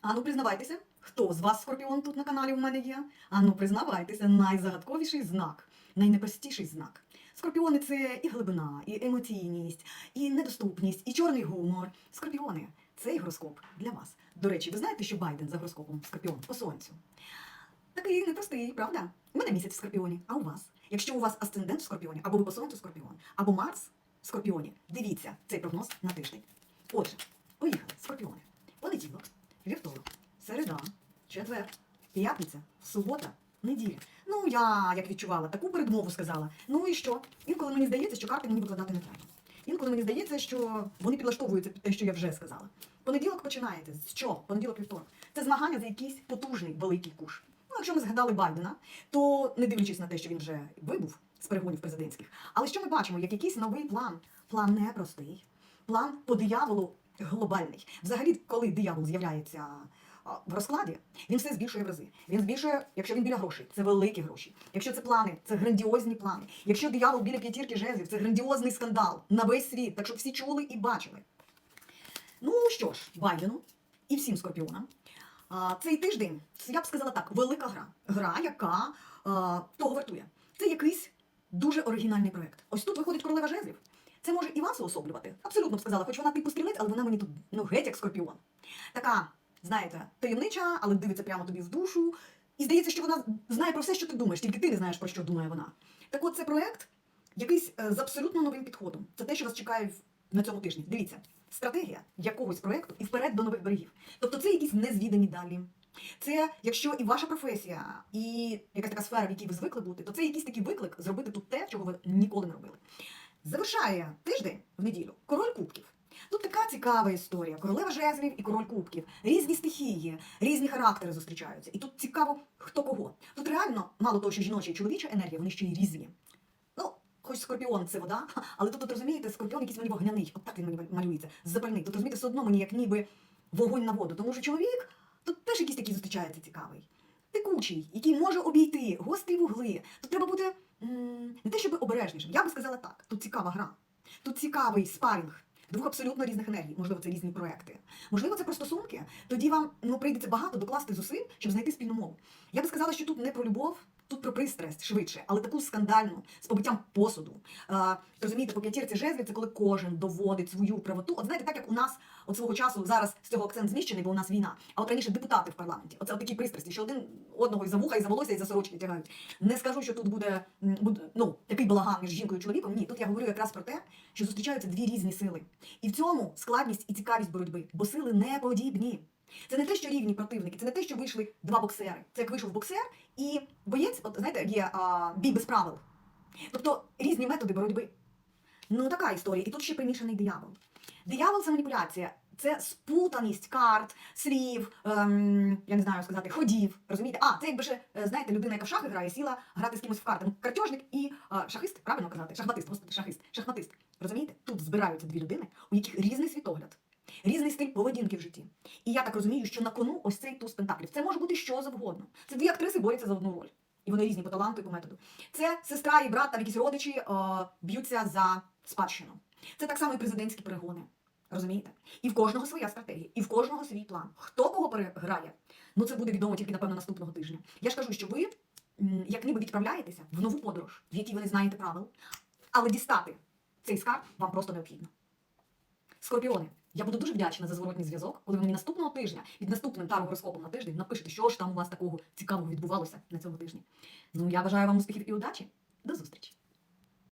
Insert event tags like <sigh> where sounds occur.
Ану, признавайтеся, хто з вас скорпіон тут на каналі у мене є? Ану, признавайтеся, найзагадковіший знак, найнепростіший знак. Скорпіони це і глибина, і емоційність, і недоступність, і чорний гумор. Скорпіони цей гороскоп для вас. До речі, ви знаєте, що Байден за гороскопом Скорпіон по сонцю? Такий непростий, правда? У мене місяць в Скорпіоні, а у вас? Якщо у вас асцендент в Скорпіоні, або ви по сонцю Скорпіон, або Марс в Скорпіоні, дивіться цей прогноз на тиждень. Отже, поїхали, Скорпіони. Понеділок, вівторок, середа, четвер, п'ятниця, субота, неділя. Ну, я як відчувала, таку передмову сказала. Ну і що? Інколи мені здається, що карти мені викладати не треба. Інколи мені здається, що вони підлаштовуються під те, що я вже сказала. Понеділок починаєте. З чого? Понеділок вівторок. Це змагання за якийсь потужний великий куш. Ну, якщо ми згадали Байдена, то не дивлячись на те, що він вже вибув з перегонів президентських. Але що ми бачимо? Як якийсь новий план. План непростий. План по дияволу глобальний. Взагалі, коли диявол з'являється в розкладі, він все збільшує в рази. Він збільшує, якщо він біля грошей, це великі гроші. Якщо це плани, це грандіозні плани. Якщо диявол біля п'ятірки жезлів, це грандіозний скандал на весь світ, так щоб всі чули і бачили. Ну що ж, Байдену і всім скорпіонам. Цей тиждень, я б сказала так, велика гра. Гра, яка того вартує. Це якийсь дуже оригінальний проект. Ось тут виходить королева жезлів. І вас уособлювати. Абсолютно б сказала, хоч вона типу стрілець, але вона мені тут ну геть як скорпіон. Така, знаєте, таємнича, але дивиться прямо тобі в душу. І здається, що вона знає про все, що ти думаєш, тільки ти не знаєш, про що думає вона. Так от це проект якийсь е, з абсолютно новим підходом. Це те, що вас чекає на цьому тижні. Дивіться, стратегія якогось проекту і вперед до нових берегів. Тобто це якісь незвідані далі. Це, якщо і ваша професія, і якась така сфера, в якій ви звикли бути, то це якийсь такий виклик зробити тут те, чого ви ніколи не робили. Завершає тиждень в неділю король кубків. Тут така цікава історія: королева жезлів і король кубків. Різні стихії, різні характери зустрічаються. І тут цікаво, хто кого. Тут реально, мало того, що жіноча і чоловіча енергія, вони ще й різні. Ну, хоч скорпіон це вода, <laughs> але тут, от, розумієте, скорпіон якийсь мені вогняний. От так він мені малюється, запальний. Тут розумієте, все одно мені як ніби вогонь на воду. Тому що чоловік тут теж якийсь такий зустрічається цікавий. Текучий, який може обійти гострі вугли. Тут треба бути м, не те, щоб обережнішим. Я би сказала так: тут цікава гра, тут цікавий спарінг. Двох абсолютно різних енергій, можливо, це різні проекти. Можливо, це про стосунки. Тоді вам ну прийдеться багато докласти зусиль, щоб знайти спільну мову. Я би сказала, що тут не про любов, тут про пристрасть швидше, але таку скандальну з побиттям посуду. А, розумієте, по п'ятірці жезлів це коли кожен доводить свою правоту. От знаєте, так як у нас от свого часу зараз з цього акцент зміщений, бо у нас війна. А от раніше депутати в парламенті. Оце от такі пристрасті, що один одного і за вуха, і за волосся, і за сорочки тягають. Не скажу, що тут буде, буде ну такий балаган між жінкою і чоловіком. Ні, тут я говорю якраз про те, що зустрічаються дві різні сили. І в цьому складність і цікавість боротьби, бо сили не подібні. Це не те, що рівні противники, це не те, що вийшли два боксери. Це як вийшов боксер і боєць, от знаєте, є а, бій без правил. Тобто різні методи боротьби. Ну така історія. І тут ще примішаний диявол. Диявол це маніпуляція. Це спутаність карт, слів, ем, я не знаю сказати, ходів. Розумієте? А, це якби ще, знаєте, людина, яка в шахи грає, сіла грати з кимось в карти. Ну, картежник і е, шахист, правильно казати? Шахматист, господи, шахист, шахматист. Розумієте? Тут збираються дві людини, у яких різний світогляд, різний стиль поведінки в житті. І я так розумію, що на кону ось цей туз пентаклів. Це може бути що завгодно. Це дві актриси борються за одну роль. І вони різні по таланту і по методу. Це сестра і брат, там якісь родичі е, б'ються за спадщину. Це так само і президентські перегони. Розумієте? І в кожного своя стратегія, і в кожного свій план. Хто кого переграє? Ну це буде відомо тільки, напевно, наступного тижня. Я ж кажу, що ви як ніби відправляєтеся в нову подорож, в якій ви не знаєте правил, але дістати цей скарб вам просто необхідно. Скорпіони, я буду дуже вдячна за зворотній зв'язок, коли ви мені наступного тижня під наступним тарогороскопом на тиждень напишете, що ж там у вас такого цікавого відбувалося на цьому тижні. Ну я бажаю вам успіхів і удачі. До зустрічі!